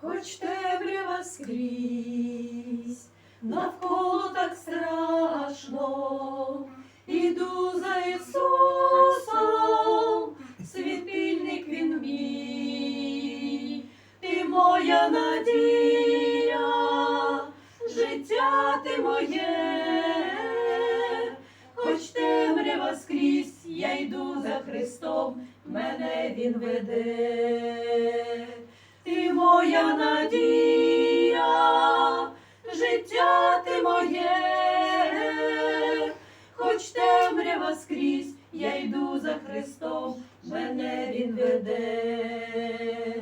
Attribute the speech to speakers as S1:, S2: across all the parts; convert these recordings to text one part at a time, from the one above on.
S1: хоч темрява скрізь, навколо так страшно, іду за Ісусом, світильник він мій, ти моя надія, життя ти моє, хоч темрява скрізь, я йду за Христом, мене Він веде. Життя ти моє, хоч темрява скрізь, я йду за Христом, мене Він веде.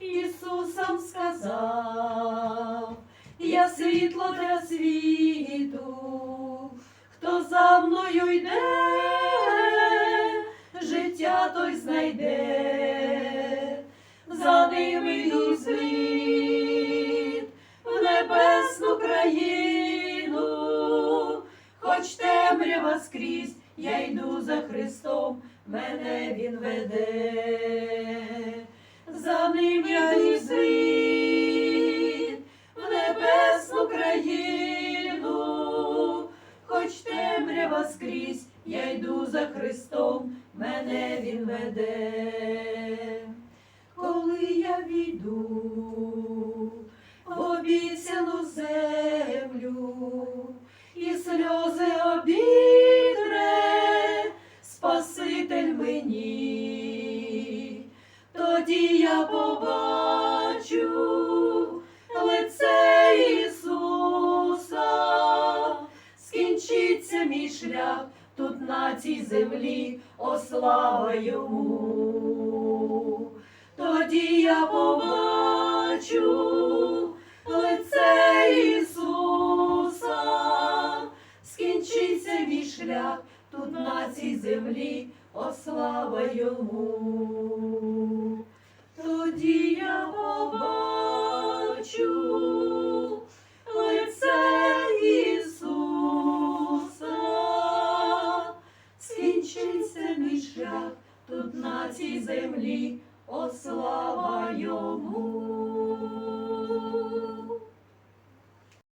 S1: Ісус сам сказав, я світло для світу, хто за мною йде, життя той знайде, небесну країну, хоч темрява скрізь, я йду за Христом, мене Він веде, за ним я йду в небесну країну, хоч темрява скрізь, я йду за Христом, мене Він веде. Коли я війду сльози обідре, Спаситель мені, тоді я побачу лице Ісуса, скінчиться мій шлях тут на цій землі, о слава йому. Тоді я побачу шлях тут на цій землі, о слава йому. Тоді я побачу лице Ісуса, скінчиться мій шлях тут на цій землі, о слава.